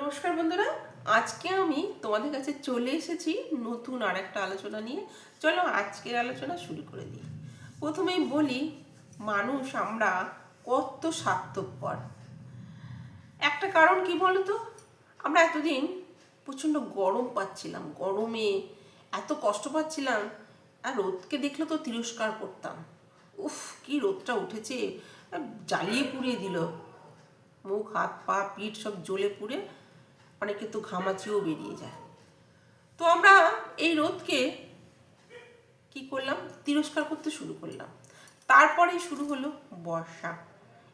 নমস্কার বন্ধুরা, আজকে আমি তোমাদের কাছে চলে এসেছি নতুন আর একটা আলোচনা নিয়ে। চলো আজকের আলোচনা শুরু করে দিই। প্রথমেই বলি, মানুষ আমরা কত স্বার্থপর। একটা কারণ কি বলতো? আমরা এতদিন প্রচণ্ড গরম পাচ্ছিলাম, গরমে এত কষ্ট পাচ্ছিলাম, আর রোদকে দেখলে তো তিরস্কার করতাম। উফ, কি রোদটা উঠেছে জ্বালিয়ে পুড়িয়ে দিল। মুখ, হাত, পা, পিঠ সব জ্বলে পুড়ে অনেকে তো ঘামাচিও বেরিয়ে যায়। তো আমরা এই রোদকে কি করলাম? তিরস্কার করতে শুরু করলাম। তারপরেই শুরু হলো বর্ষা।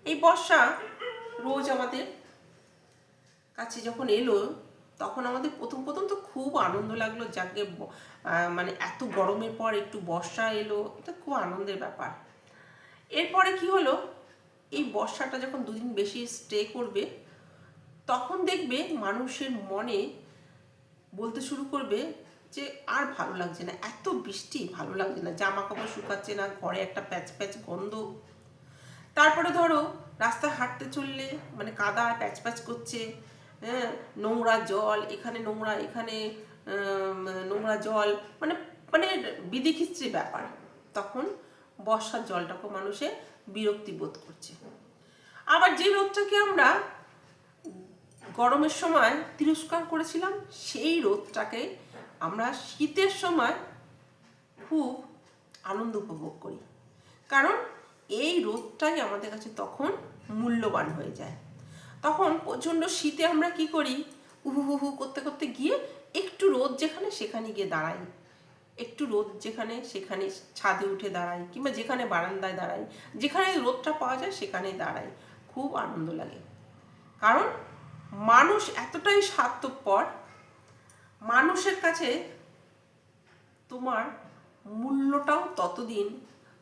এই বর্ষা রোজ আমাদের কাছে যখন এলো, তখন আমাদের প্রথম প্রথম তো খুব আনন্দ লাগল, যাকে মানে এত গরমের পর একটু বর্ষা এলো, এটা খুব আনন্দের ব্যাপার। এরপরে কি হলো? এই বর্ষাটা যখন দুদিন বেশি স্টে করবে তখন দেখবে মানুষের মনে বলতে শুরু করবে যে, আর ভালো লাগছে না, এত বৃষ্টি, ভালো লাগছে না জামা কাপড় শুকাচ্ছে না, ঘরে একটা প্যাচ প্যাচ গন্ধ। তারপরে ধরো, রাস্তায় হাঁটতে চললে মানে কাদা, প্যাচ প্যাচ করছে হ্যাঁ নোংরা জল, এখানে নোংরা এখানে নোংরা জল মানে মানে বিধিখিস্ত্রি ব্যাপার। তখন বর্ষার জলটাকে মানুষে বিরক্তি বোধ করছে। আবার যে রোগটাকে আমরা গরমের সময় তিরস্কার করেছিলাম, সেই রোদটাকে আমরা শীতের সময় খুব আনন্দ উপভোগ করি। কারণ এই রোদটাই আমাদের কাছে তখন মূল্যবান হয়ে যায়। তখন প্রচণ্ড শীতে আমরা কি করি? উহু হু হু করতে করতে গিয়ে একটু রোদ যেখানে সেখানে গিয়ে দাঁড়াই। একটু রোদ যেখানে সেখানে ছাদে উঠে দাঁড়াই কিংবা যেখানে বারান্দায় দাঁড়াই। যেখানে রোদটা পাওয়া যায় সেখানেই দাঁড়াই। খুব আনন্দ লাগে। কারণ মানুষ এতটাই স্বার্থপর, মানুষের কাছে তোমার মূল্যটাও ততদিন,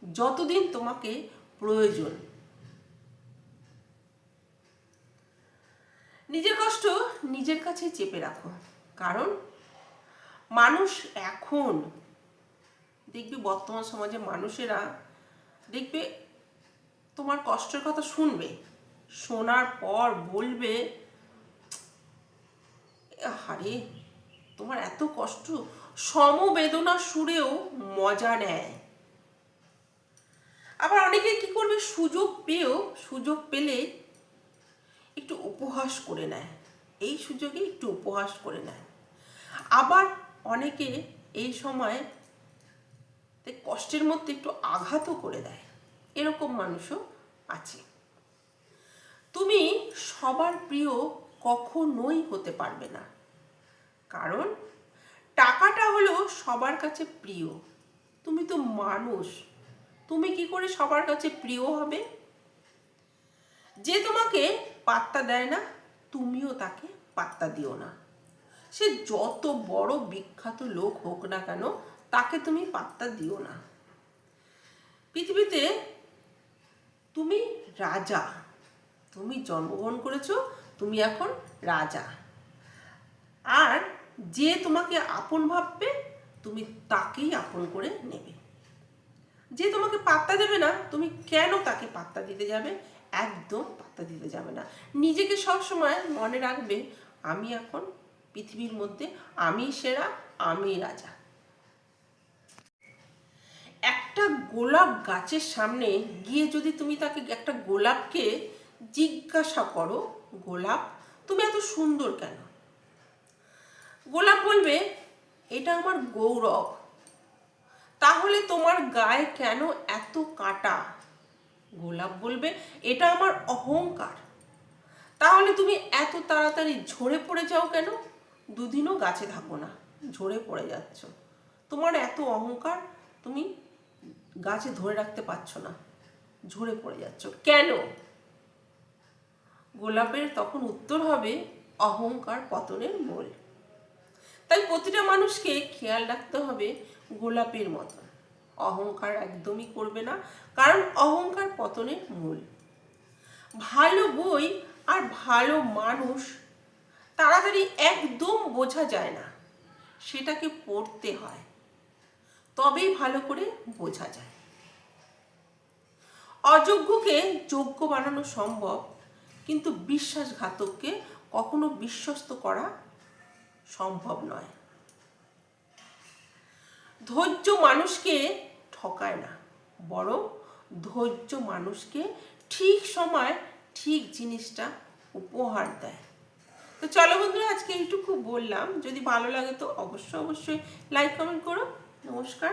যতদিন তোমাকে প্রয়োজন। নিজের কষ্ট নিজের কাছে চেপে রাখো, কারণ মানুষ এখন দেখবে বর্তমান সমাজে মানুষেরা দেখবে তোমার কষ্টের কথা শুনবে, শোনার পর বলবে আরে তোমার এত কষ্ট, সমবেদনা সুরেও মজা নেয়। আবার অনেকে কি করবে, সুযোগ পেয়েও, সুযোগ পেলে একটু উপহাস করে নেয়। এই সুযোগে একটু উপহাস করে নেয়। আবার অনেকে এই সময় কষ্টের মধ্যে একটু আঘাতও করে দেয়। এরকম মানুষও আছে। তুমি সবার প্রিয় কখনোই হতে পারবে না। কারণ টাকাটা হলো সবার কাছে প্রিয়। তুমি তো মানুষ। তুমি কি করে সবার কাছে প্রিয় হবে? যে তোমাকে পাত্তা দেয় না, তুমিও তাকে পাত্তা দিও না। সে যত বড় বিখ্যাত লোক হোক না কেন, তাকে তুমি পাত্তা দিও না। পৃথিবীতে তুমি রাজা। তুমি জন্মগ্রহণ করেছ, তুমি এখন রাজা। যে তোমাকে আপন ভাববে, তুমি তাকেই আপন করে নেবে। যে তোমাকে পাত্তা দেবে না, তুমি কেন তাকে পাত্তা দিতে যাবে? একদম পাত্তা দিতে যাবে না। নিজেকে সব সময় মনে রাখবে, আমি এখন পৃথিবীর মধ্যে আমি সেরা, আমি রাজা। একটা গোলাপ গাছের সামনে গিয়ে যদি তুমি তাকে একটা গোলাপকে জিজ্ঞাসা করো, গোলাপ, তুমি এত সুন্দর কেন গোলাপ বলবে এটা আমার গৌরব। তাহলে তোমার গায়ে কেন এত কাটা? গোলাপ বলবে, এটা আমার অহংকার। তাহলে তুমি এত তাড়াতাড়ি ঝরে পড়ে যাও কেন? দুদিনও গাছে থাকো না, ঝরে পড়ে যাচ্ছ। তোমার এত অহংকার, তুমি গাছে ধরে রাখতে পারছ না, ঝরে পড়ে যাচ্ছ। কেন? গোলাপের তখন উত্তর হবে, অহংকার পতনের মূল। তাই প্রতিটা মানুষকে খেয়াল রাখতে হবে গোলাপের মতন অহংকার একদমই করবে না, কারণ অহংকার পতনের মূল। ভালো বই আর ভালো মানুষ তাড়াতাড়ি একদম বোঝা যায় না, সেটাকে পড়তে হয়, তবেই ভালো করে বোঝা যায়। অযোগ্যকে যোগ্য বানানো সম্ভব, কিন্তু বিশ্বাসঘাতককে কখনো বিশ্বস্ত করা সম্ভব নয়। ধৈর্য মানুষকে ঠকায় না, বরং ধৈর্য মানুষকে ঠিক সময় ঠিক জিনিসটা উপহার দেয়। তো চলো বন্ধুরা, আজকে এইটুকু বললাম। যদি ভালো লাগে তো অবশ্যই অবশ্যই লাইক কমেন্ট করো। নমস্কার।